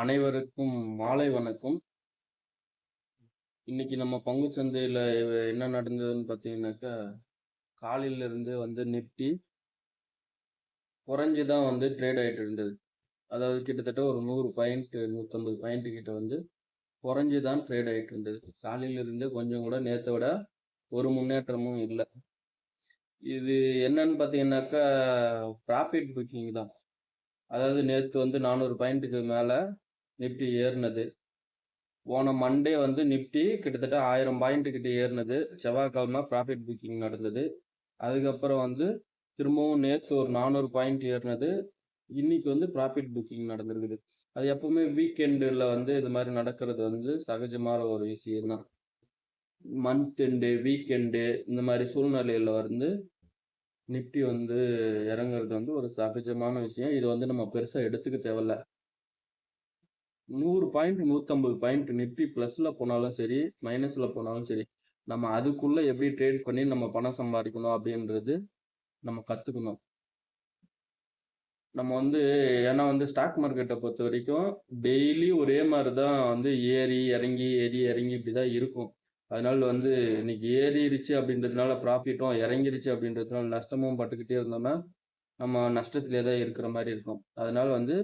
அனைவருக்கும் மாலை வணக்கம். இன்னைக்கு நம்ம பங்கு சந்தையில என்ன நடந்ததுன்னு பார்த்தீங்கன்னாக்கா, காலையில இருந்து வந்து நிப்டி குறைஞ்சு தான் வந்து ட்ரேட் ஆயிட்டு இருந்தது. அதாவது கிட்டத்தட்ட ஒரு நூறு பாயிண்ட் 150 பாயிண்ட் கிட்ட வந்து குறைஞ்சு தான் ட்ரேட் ஆயிட்டு இருந்தது. காலையில கொஞ்சம் கூட நேற்றை விட ஒரு முன்னேற்றமும் இல்லை இது என்னன்னு பார்த்தீங்கன்னாக்கா, ப்ராஃபிட் புக்கிங் தான். அதாவது நேற்று வந்து 400 பாயிண்ட்டுக்கு மேலே நிஃப்டி ஏறினது போன மண்டே வந்து நிஃப்டி கிட்டத்தட்ட ஆயிரம் பாயிண்ட் கிட்ட ஏறினது செவ்வாய்க்கிழமை ப்ராஃபிட் புக்கிங் நடந்தது. அதுக்கப்புறம் வந்து திரும்பவும் நேற்று ஒரு 400 பாயிண்ட் ஏறினது இன்னைக்கு வந்து ப்ராஃபிட் புக்கிங் நடந்திருக்குது. அது எப்பவுமே வீக்கெண்டில் வந்து இது மாதிரி நடக்கிறது வந்து சகஜமான ஒரு விஷயம் தான். மந்த் எண்டு, வீக்கெண்டு இந்த மாதிரி சூழ்நிலையில் வந்து நிஃப்டி வந்து இறங்குறது வந்து ஒரு சகஜமான விஷயம். இது வந்து நம்ம பெருசாக எடுத்துக்க தேவையில்ல. நூறு பாயிண்ட் 150 பாயிண்ட் நிஃப்டி ப்ளஸில் போனாலும் சரி, மைனஸில் போனாலும் சரி, நம்ம அதுக்குள்ளே எப்படி ட்ரேட் பண்ணி நம்ம பணம் சம்பாதிக்கணும் அப்படின்றது நம்ம கற்றுக்கணும் நம்ம வந்து ஏன்னா வந்து ஸ்டாக் மார்க்கெட்டை பொறுத்த வரைக்கும் டெய்லி ஒரே மாதிரி தான் வந்து ஏறி, இறங்கி, ஏறி, இறங்கி இப்படி தான் இருக்கும். அதனால வந்து இன்னைக்கு ஏறிடுச்சு அப்படின்றதுனால ப்ராஃபிட்டும், இறங்கிருச்சு அப்படின்றதுனால நஷ்டமும் பட்டுக்கிட்டே இருந்தோம்னா, நம்ம நஷ்டத்திலே தான் இருக்கிற மாதிரி இருக்கும். அதனால வந்து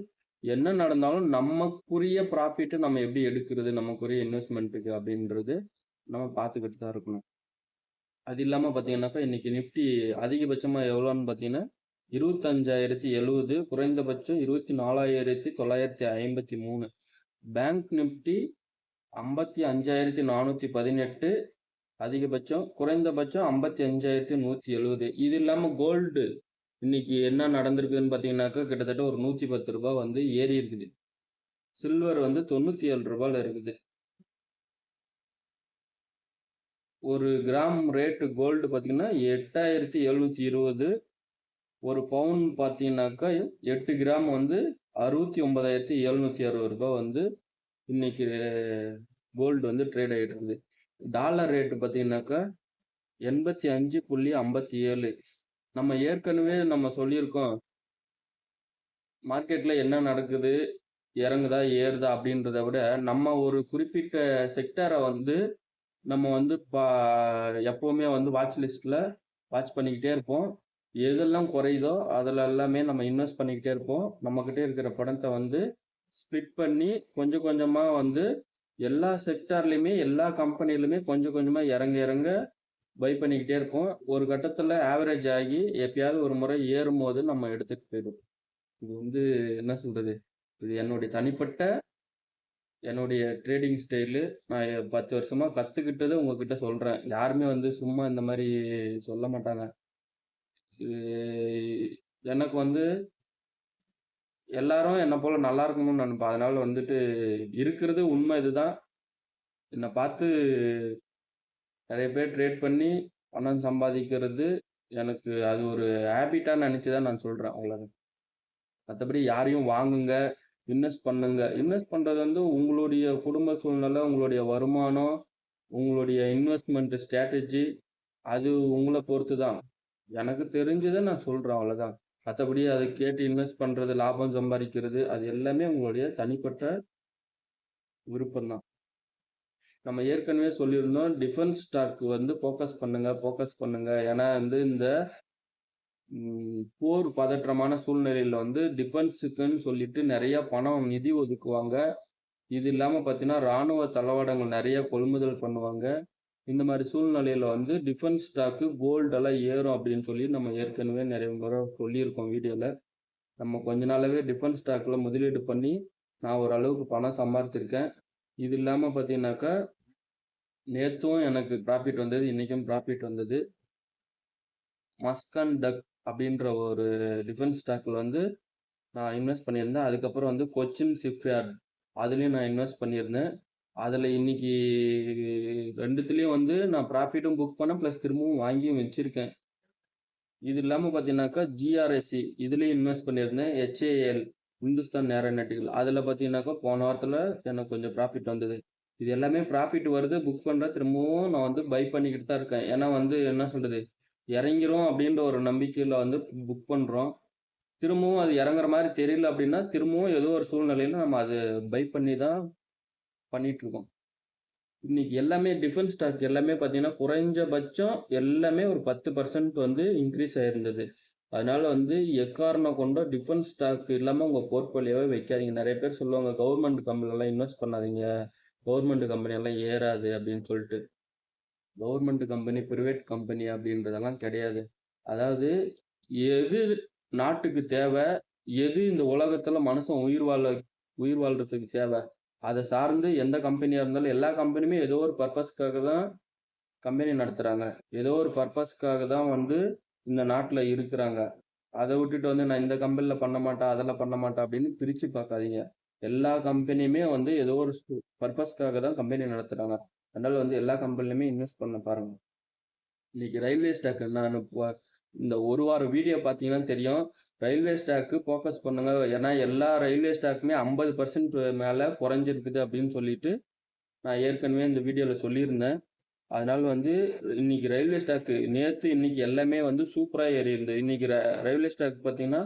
என்ன நடந்தாலும் நமக்குரிய ப்ராஃபிட்டு நம்ம எப்படி எடுக்கிறது? நமக்குரிய இன்வெஸ்ட்மெண்ட்டுக்கு அப்படின்றது நம்ம பார்த்துக்கிட்டு தான் இருக்கணும். அது இல்லாமல் பார்த்தீங்கன்னாக்கா இன்னைக்கு நிஃப்டி அதிகபட்சமாக எவ்வளோன்னு பார்த்தீங்கன்னா இருபத்தஞ்சாயிரத்தி எழுபது குறைந்தபட்சம் இருபத்தி நாலாயிரத்தி தொள்ளாயிரத்தி ஐம்பத்தி மூணு. பேங்க் நிஃப்டி ஐம்பத்தி அஞ்சாயிரத்தி நானூற்றி பதினெட்டு அதிகபட்சம் குறைந்தபட்சம் ஐம்பத்தி அஞ்சாயிரத்தி நூற்றி எழுபது இது இல்லாமல் கோல்டு இன்னைக்கு என்ன நடந்திருக்குதுன்னு பார்த்தீங்கன்னாக்கா கிட்டத்தட்ட ஒரு நூற்றி பத்து ரூபா வந்து ஏறி இருக்குது. சில்வர் வந்து தொண்ணூற்றி ஏழு ரூபாயில் இருக்குது. ஒரு கிராம் ரேட்டு கோல்டு பார்த்தீங்கன்னா எட்டாயிரத்தி எழுநூற்றி இருபது. ஒரு பவுன் பார்த்தீங்கன்னாக்கா எட்டு கிராம் வந்து அறுபத்தி ஒன்பதாயிரத்தி எழுநூற்றி அறுபது ரூபாய் வந்து இன்னைக்கு கோல்டு வந்து ட்ரேட் ஆகிட்டு இருக்குது. டாலர் ரேட்டு பார்த்தீங்கன்னாக்கா எண்பத்தி அஞ்சு புள்ளி ஐம்பத்தி ஏழு. நம்ம ஏற்கனவே நம்ம சொல்லியிருக்கோம். மார்க்கெட்டில் என்ன நடக்குது, இறங்குதா, ஏறுதா அப்படின்றத விட, நம்ம ஒரு குறிப்பிட்ட செக்டரை வந்து நம்ம வந்து பா எப்போவுமே வந்து வாட்ச் லிஸ்ட்டில் வாட்ச் பண்ணிக்கிட்டே இருப்போம். எதெல்லாம் குறையுதோ அதில் எல்லாமே நம்ம இன்வெஸ்ட் பண்ணிக்கிட்டே இருப்போம். நம்மக்கிட்டே இருக்கிற படத்தை வந்து ஸ்ப்ளிட் பண்ணி கொஞ்சம் கொஞ்சமாக வந்து எல்லா செக்டார்லேயுமே எல்லா கம்பெனிலுமே கொஞ்சம் கொஞ்சமாக இறங்க இறங்க பை பண்ணிக்கிட்டே இருப்போம். ஒரு கட்டத்தில் ஆவரேஜ் ஆகி எப்பயாவது ஒரு முறை ஏறும் போது நம்ம எடுத்துட்டு போயிடும் இது வந்து என்ன சொல்கிறது இது என்னுடைய தனிப்பட்ட என்னுடைய ட்ரேடிங் ஸ்டைலு. நான் பத்து வருஷமாக கற்றுக்கிட்டதை உங்ககிட்ட சொல்கிறேன் யாருமே வந்து சும்மா இந்த மாதிரி சொல்ல மாட்டாங்க. இது எனக்கு வந்து எல்லாரும் என்னை போல் நல்லா இருக்கணும்னு நினைப்பேன். அதனால் வந்துட்டு இருக்கிறது உண்மை இதுதான். என்ன பார்த்து நிறைய பேர் ட்ரேட் பண்ணி பணம் சம்பாதிக்கிறது, எனக்கு அது ஒரு ஹேபிட்டாக நினச்சி தான் நான் சொல்கிறேன் அவ்வளோதான். மற்றபடி யாரையும் வாங்குங்க, இன்வெஸ்ட் பண்ணுங்க. இன்வெஸ்ட் பண்ணுறது வந்து உங்களுடைய குடும்ப சூழ்நிலை, உங்களுடைய வருமானம், உங்களுடைய இன்வெஸ்ட்மெண்ட் ஸ்ட்ராட்டஜி அது உங்களை பொறுத்து தான். எனக்கு தெரிஞ்சதை நான் சொல்கிறேன் அவ்வளோதான். மற்றபடி அதை கேட்டு இன்வெஸ்ட் பண்ணுறது லாபம் சம்பாதிக்கிறது அது எல்லாமே உங்களுடைய தனிப்பட்ட விருப்பம் தான். நம்ம ஏற்கனவே சொல்லியிருந்தோம். டிஃபென்ஸ் ஸ்டாக் வந்து ஃபோக்கஸ் பண்ணுங்க, ஃபோக்கஸ் பண்ணுங்க. ஏன்னா வந்து இந்த போர் பதற்றமான சூழ்நிலையில் வந்து டிஃபென்ஸுக்குன்னு சொல்லிட்டு நிறைய பணம் நிதி ஒதுக்குவாங்க. இது இல்லாமல் பார்த்தீங்கன்னா, ராணுவ தளவாடங்கள் நிறைய கொள்முதல் பண்ணுவாங்க. இந்த மாதிரி சூழ்நிலையில் வந்து டிஃபென்ஸ் ஸ்டாக்கு, கோல்டெல்லாம் ஏறும் அப்படின்னு சொல்லி நம்ம ஏற்கனவே நிறைய முறை சொல்லியிருக்கோம் வீடியோவில் நம்ம கொஞ்ச நாளாகவே டிஃபென்ஸ் ஸ்டாக்கில் முதலீடு பண்ணி, நான் ஓரளவுக்கு பணம் சம்பாரிச்சிருக்கேன். இது இல்லாமல் பார்த்தீங்கன்னாக்கா, நேற்றும் எனக்கு ப்ராஃபிட் வந்தது. இன்றைக்கும் ப்ராஃபிட் வந்தது. மஸ்கன் டக் அப்படின்ற ஒரு டிஃபென்ஸ் ஸ்டாக்கில் வந்து நான் இன்வெஸ்ட் பண்ணியிருந்தேன். அதுக்கப்புறம் வந்து கொச்சின் ஷிப்யார்ட் அதுலேயும் நான் இன்வெஸ்ட் பண்ணியிருந்தேன். அதில் இன்னைக்கு ரெண்டுத்துலேயும் வந்து நான் ப்ராஃபிட்டும் புக் பண்ணேன். ப்ளஸ் திரும்பவும் வாங்கியும் வச்சுருக்கேன் இது இல்லாமல் பார்த்தீங்கன்னாக்கா, ஜிஆர்எஸ்சி இதுலேயும் இன்வெஸ்ட் பண்ணியிருந்தேன். ஹெச்ஏஎல் இந்துஸ்தான் ஏரோநாட்டிக்கல் அதில் பார்த்தீங்கன்னாக்கா, போன வாரத்தில் எனக்கு கொஞ்சம் ப்ராஃபிட் வந்தது. இது எல்லாமே ப்ராஃபிட் வருது, புக் பண்ணுற திரும்பவும் நான் வந்து பை பண்ணிக்கிட்டு தான் இருக்கேன். ஏன்னா வந்து என்ன சொல்கிறது இறங்கிரும் அப்படின்ற ஒரு நம்பிக்கையில் வந்து புக் பண்ணுறோம் திரும்பவும் அது இறங்குற மாதிரி தெரியல அப்படின்னா, திரும்பவும் ஏதோ ஒரு சூழ்நிலையில நம்ம அது பை பண்ணி தான் பண்ணிகிட்ருக்கோம் இன்னைக்கு எல்லாமே டிஃபென்ஸ் ஸ்டாக் எல்லாமே பார்த்தீங்கன்னா, குறைஞ்சபட்சம் எல்லாமே ஒரு 10% வந்து இன்க்ரீஸ் ஆயிருந்தது. அதனால வந்து எக்காரணம் கொண்டும் டிஃபென்ஸ் ஸ்டாக் இல்லாம உங்க போர்ட்ஃபோலியோவே வைக்காதீங்க. நிறைய பேர் சொல்லுவாங்க, கவர்மெண்ட் கம்பெனிலாம் இன்வெஸ்ட் பண்ணாதீங்க. கவர்மெண்ட் கம்பெனி எல்லாம் ஏறாது அப்படின்னு சொல்லிட்டு. கவர்மெண்ட் கம்பெனி, பிரைவேட் கம்பெனி அப்படின்றதெல்லாம் கிடையாது. அதாவது எது நாட்டுக்கு தேவை எது இந்த உலகத்துல மனுஷன் உயிர் வாழ உயிர் வாழ்றதுக்கு தேவை அதை சார்ந்து எந்த கம்பெனியா இருந்தாலும் எல்லா கம்பெனியுமே ஏதோ ஒரு பர்பஸ்க்காக தான் கம்பெனி நடத்துறாங்க. ஏதோ ஒரு பர்பஸ்க்காக தான் வந்து இந்த நாட்டில் இருக்கிறாங்க. அதை விட்டுட்டு வந்து நான் இந்த கம்பெனியில் பண்ண மாட்டேன், அதெல்லாம் பண்ண மாட்டேன் அப்படின்னு பிரித்து பார்க்காதீங்க. எல்லா கம்பெனியுமே வந்து ஏதோ ஒரு பர்பஸ்க்காக தான் கம்பெனி நடத்துகிறாங்க அதனால் வந்து எல்லா கம்பெனிலையுமே இன்வெஸ்ட் பண்ண பாருங்கள் இன்னைக்கு ரயில்வே ஸ்டாக் நான் இந்த ஒரு வார வீடியோ பார்த்தீங்கன்னா தெரியும். ரயில்வே ஸ்டாக்கு ஃபோக்கஸ் பண்ணுங்க. ஏன்னா எல்லா ரயில்வே ஸ்டாக்குமே ஐம்பது பர்சன்ட் மேலே குறைஞ்சிருக்குது அப்படின்னு சொல்லிட்டு, நான் ஏற்கனவே இந்த வீடியோவில் சொல்லியிருந்தேன். அதனால வந்து இன்னைக்கு ரயில்வே ஸ்டாக்கு நேற்று இன்னைக்கு எல்லாமே வந்து சூப்பராக ஏறி இருந்தது இன்னைக்கு ர ரயில்வே ஸ்டாக் பார்த்தீங்கன்னா,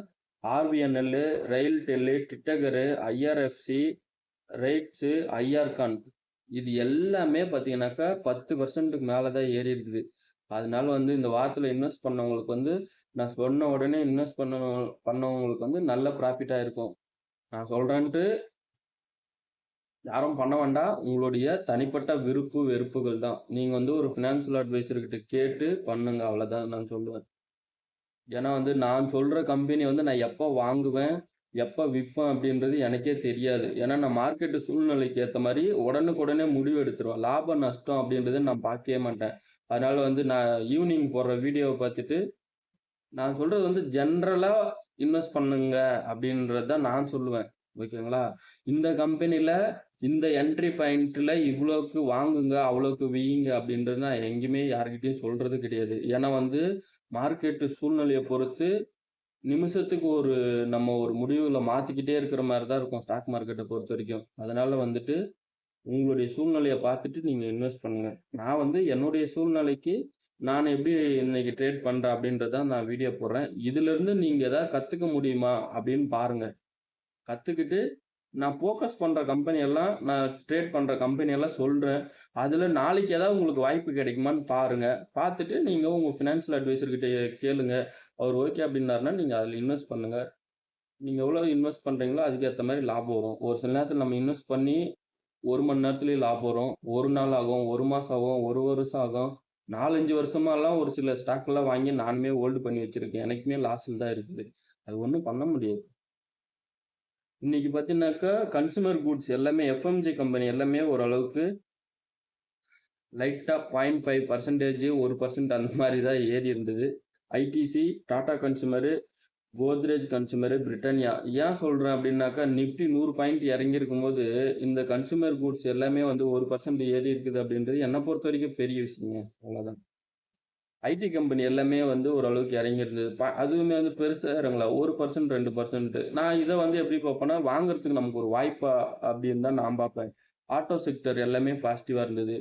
rail tel Titagarh, IRFC, RITES, IRCON இது எல்லாமே பார்த்தீங்கன்னாக்கா பத்து பர்சன்ட்டுக்கு மேலே தான் ஏறி இருக்குது. அதனால வந்து இந்த வாரத்தில் இன்வெஸ்ட் பண்ணவங்களுக்கு வந்து, நான் சொன்ன உடனே இன்வெஸ்ட் பண்ண பண்ணவங்களுக்கு வந்து நல்ல ப்ராஃபிட்டாக இருக்கும். நான் சொல்கிறேன்ட்டு யாரும் பண்ண வேண்டாம். உங்களுடைய தனிப்பட்ட விருப்பு, வெறுப்புகள் தான். நீங்க வந்து ஒரு ஃபினான்சியல் அட்வைசர்கிட்ட கேட்டு பண்ணுங்க. அவ்வளோதான் நான் சொல்லுவேன். ஏன்னா வந்து நான் சொல்ற கம்பெனி வந்து நான் எப்போ வாங்குவேன், எப்போ விற்பேன் அப்படின்றது எனக்கே தெரியாது. ஏன்னா நான் மார்க்கெட்டு சூழ்நிலைக்கு ஏற்ற மாதிரி உடனுக்குடனே முடிவு எடுத்துருவேன். லாபம், நஷ்டம் அப்படின்றத நான் பார்க்கவே மாட்டேன். அதனால வந்து நான் ஈவினிங் போடுற வீடியோவை பார்த்துட்டு, நான் சொல்றது வந்து ஜென்ரலாக இன்வெஸ்ட் பண்ணுங்க அப்படின்றது தான் நான் சொல்லுவேன். ஓகேங்களா? இந்த கம்பெனியில் இந்த என்ட்ரி பாயிண்ட்டில் இவ்வளோக்கு வாங்குங்க, அவ்வளோக்கு வியுங்க அப்படின்றது நான் எங்கேயுமே யார்கிட்டயும் சொல்கிறது கிடையாது. ஏன்னா வந்து மார்க்கெட்டு சூழ்நிலையை பொறுத்து, நிமிஷத்துக்கு ஒரு நம்ம ஒரு முடிவில் மாற்றிக்கிட்டே இருக்கிற மாதிரி தான் இருக்கும் ஸ்டாக் மார்க்கெட்டை பொறுத்த வரைக்கும் அதனால் வந்துட்டு, உங்களுடைய சூழ்நிலையை பார்த்துட்டு நீங்கள் இன்வெஸ்ட் பண்ணுங்கள் நான் வந்து என்னுடைய சூழ்நிலைக்கு நான் எப்படி இன்னைக்கு ட்ரேட் பண்ணுறேன் அப்படின்றத நான் வீடியோ போடுறேன். இதுலேருந்து நீங்கள் எதாவது கற்றுக்க முடியுமா அப்படின்னு பாருங்கள் கற்றுக்கிட்டு நான் ஃபோக்கஸ் பண்ணுற கம்பெனி எல்லாம், நான் ட்ரேட் பண்ணுற கம்பெனி எல்லாம் சொல்கிறேன் அதில் நாளைக்கு ஏதாவது உங்களுக்கு வாய்ப்பு கிடைக்குமான்னு பாருங்கள் பார்த்துட்டு நீங்கள் உங்கள் ஃபினான்சியல் அட்வைசர்கிட்ட கேளுங்க. அவர் ஓகே அப்படின்னாருன்னா, நீங்கள் அதில் இன்வெஸ்ட் பண்ணுங்கள் நீங்கள் எவ்வளோ இன்வெஸ்ட் பண்ணுறீங்களோ அதுக்கேற்ற மாதிரி லாபம் வரும். ஒரு சில நேரத்தில் நம்ம இன்வெஸ்ட் பண்ணி ஒரு மணி நேரத்திலேயே லாபம் வரும். ஒரு நாள் ஆகும், ஒரு மாதம் ஆகும், ஒரு வருஷம் ஆகும். 4, 5 வருஷமாலாம் ஒரு சில ஸ்டாக்லாம் வாங்கி நானுமே ஹோல்டு பண்ணி வச்சுருக்கேன் எனக்குமே லாஸில் தான் இருக்குது. அது ஒன்றும் பண்ண முடியாது. இன்னைக்கு பார்த்தீங்கன்னாக்கா, கன்சூமர் கூட்ஸ் எல்லாமே எஃப்எம்ஜி கம்பெனி எல்லாமே ஓரளவுக்கு லைட்டாக பாயிண்ட் ஃபைவ் பர்சன்டேஜ் ஒரு பர்சன்ட் அந்த மாதிரி தான் ஏறி இருந்தது. ITC, Tata consumer Godrej consumer Britannia. ஏன் சொல்கிறேன் அப்படின்னாக்கா, நிஃப்டி நூறு பாயிண்ட் இறங்கியிருக்கும்போது, இந்த கன்சூமர் கூட்ஸ் எல்லாமே வந்து ஒரு பர்சன்ட் ஏறி இருக்குது அப்படின்றது என்னை பொறுத்த வரைக்கும் பெரிய விஷயங்க. அவ்வளோதான். ஐடி கம்பெனி எல்லாமே வந்து ஓரளவுக்கு இறங்கியிருந்தது. ப அதுவுமே வந்து பெருசாக இறங்கல. 1%, 2%. நான் இதை வந்து எப்படி பார்ப்பேன்னா, வாங்குறதுக்கு நமக்கு ஒரு வாய்ப்பா அப்படின்னு தான் நான் பார்ப்பேன். ஆட்டோ செக்டர் எல்லாமே பாசிட்டிவாக இருந்தது.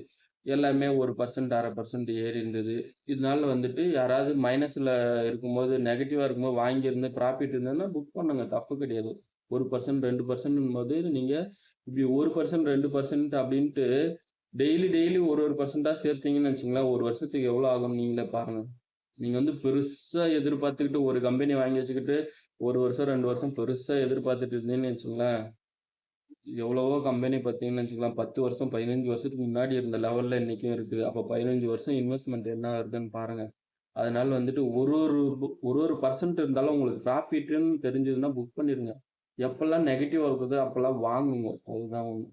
எல்லாமே 1%, 1/2% ஏறி இருந்தது. இதனால வந்துட்டு யாராவது மைனஸில் இருக்கும்போது, நெகட்டிவாக இருக்கும்போது வாங்கியிருந்து ப்ராஃபிட் இருந்ததுன்னா புக் பண்ணுங்க. தப்பு கிடையாது. ஒரு பர்சன்ட் ரெண்டு பர்சன்ட் போது நீங்கள் இப்படி 1%, 2% அப்படின்ட்டு டெய்லி டெய்லி ஒரு ஒரு பர்சன்ட்டாக சேர்த்தீங்கன்னு வச்சுக்கங்களேன், ஒரு வருஷத்துக்கு எவ்வளோ ஆகும் நீங்களே பாருங்க. நீங்கள் வந்து பெருசாக எதிர்பார்த்துக்கிட்டு ஒரு கம்பெனி வாங்கி வச்சுக்கிட்டு, ஒரு வருஷம், ரெண்டு வருஷம் பெருசாக எதிர்பார்த்துட்டு இருந்தீங்கன்னு வச்சுங்களேன் எவ்வளவோ கம்பெனி பார்த்தீங்கன்னு வச்சுக்கலாம், 10 வருஷம், 15 வருஷத்துக்கு முன்னாடி இருந்த லெவலில் இன்னைக்கும் இருக்குது. அப்போ பதினஞ்சு வருஷம் இன்வெஸ்ட்மெண்ட் என்ன வருதுன்னு பாருங்கள் அதனால வந்துட்டு ஒரு ஒரு ஒரு ஒரு பர்சன்ட் இருந்தாலும் உங்களுக்கு ப்ராஃபிட்டுன்னு தெரிஞ்சதுன்னா புக் பண்ணிடுங்க எப்பெல்லாம் நெகட்டிவாக இருக்குதோ அப்போல்லாம் வாங்குங்க. அதுதான் ஒன்று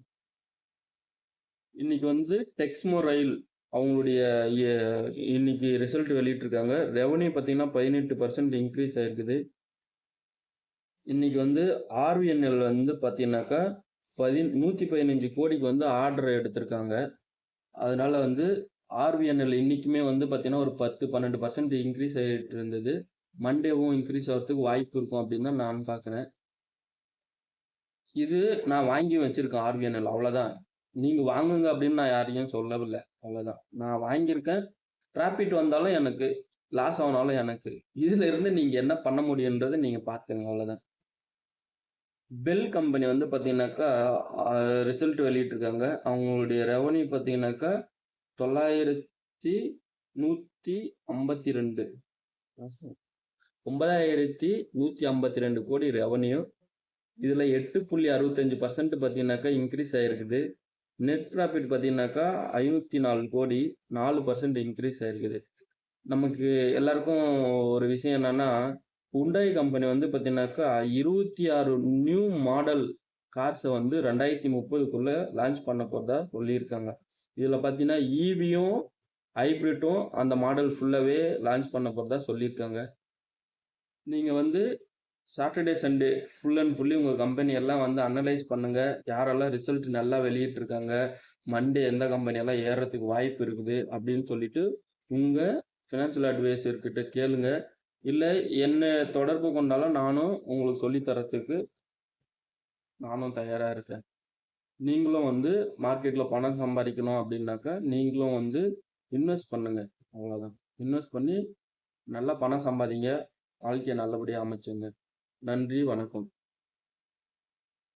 இன்னைக்கு வந்து டெக்ஸ்மோ ரயில் அவங்களுடைய இன்னைக்கு ரிசல்ட் வெளியிட்டிருக்காங்க. ரெவன்யூ பார்த்தீங்கன்னா பதினெட்டு பர்சன்ட் இன்க்ரீஸ் ஆயிருக்குது. இன்னைக்கு வந்து ஆர்விஎன்எல் வந்து பார்த்தீங்கன்னாக்கா, பதி 115 கோடிக்கு வந்து ஆர்டர் எடுத்திருக்காங்க. அதனால வந்து ஆர்விஎன்எல் இன்னைக்குமே வந்து பார்த்தீங்கன்னா, ஒரு பத்து பன்னெண்டு பர்சன்ட் இன்க்ரீஸ் ஆகிட்டு இருந்தது. மண்டேவும் இன்க்ரீஸ் ஆகிறதுக்கு வாய்ப்பு இருக்கும் அப்படின்னு தான் நான் பார்க்குறேன். இது நான் வாங்கி வச்சுருக்கேன் ஆர்விஎன்எல் அவ்வளோதான். நீங்கள் வாங்குங்க அப்படின்னு நான் யாரையும் சொல்லவில்லை அவ்வளோதான். நான் வாங்கியிருக்கேன். ப்ராஃபிட் வந்தாலும் எனக்கு லாஸ் ஆனாலும் எனக்கு. இதில் இருந்து நீங்கள் என்ன பண்ண முடியுன்றதை நீங்கள் பார்த்துங்க அவ்வளோதான். பெல் கம்பெனி வந்து பார்த்தீங்கன்னாக்கா, ரிசல்ட் வெளியிட்டிருக்காங்க. அவங்களுடைய ரெவன்யூ பார்த்தீங்கன்னாக்கா, 9,152 9,152 கோடி ரெவன்யூ இதில் எட்டு புள்ளி அறுபத்தஞ்சு பர்சன்ட் பார்த்தீங்கன்னாக்கா இன்க்ரீஸ் ஆகிருக்குது நெட் ப்ராஃபிட் பார்த்தீங்கன்னாக்கா, 504 கோடி நாலு பர்சன்ட் இன்க்ரீஸ் ஆயிருக்குது. நமக்கு எல்லாருக்கும் ஒரு விஷயம் என்னன்னா, உண்டாய் கம்பெனி வந்து பார்த்தீங்கன்னாக்கா, 26 நியூ மாடல் கார்ஸை வந்து 2030க்குள்ள லான்ச் பண்ண போகிறதா சொல்லியிருக்காங்க. இதில் பார்த்தீங்கன்னா, ஈவியும், ஹைபிரிட்டும் அந்த மாடல் ஃபுல்லாகவே லான்ச் பண்ண போகிறதா சொல்லியிருக்காங்க. நீங்கள் வந்து Saturday, Sunday full and fully உங்கள் கம்பெனி எல்லாம் வந்து அனலைஸ் பண்ணுங்கள் யாரெல்லாம் ரிசல்ட் நல்லா வெளியிட்டிருக்காங்க, மண்டே எந்த கம்பெனியெல்லாம் ஏறுறதுக்கு வாய்ப்பு இருக்குது அப்படின்னு சொல்லிட்டு, உங்கள் ஃபினான்ஷியல் அட்வைசர்கிட்ட கேளுங்க. இல்லை என்ன தொடர்பு கொண்டாலும் நானும் உங்களுக்கு சொல்லித்தரத்துக்கு நானும் தயாராக இருக்கேன். நீங்களும் வந்து மார்க்கெட்டில் பணம் சம்பாதிக்கணும் அப்படின்னாக்கா, நீங்களும் வந்து இன்வெஸ்ட் பண்ணுங்க. அவ்வளோதான். இன்வெஸ்ட் பண்ணி நல்லா பணம் சம்பாதிங்க. வாழ்க்கையை நல்லபடியாக அமைச்சுங்க. நன்றி, வணக்கம்.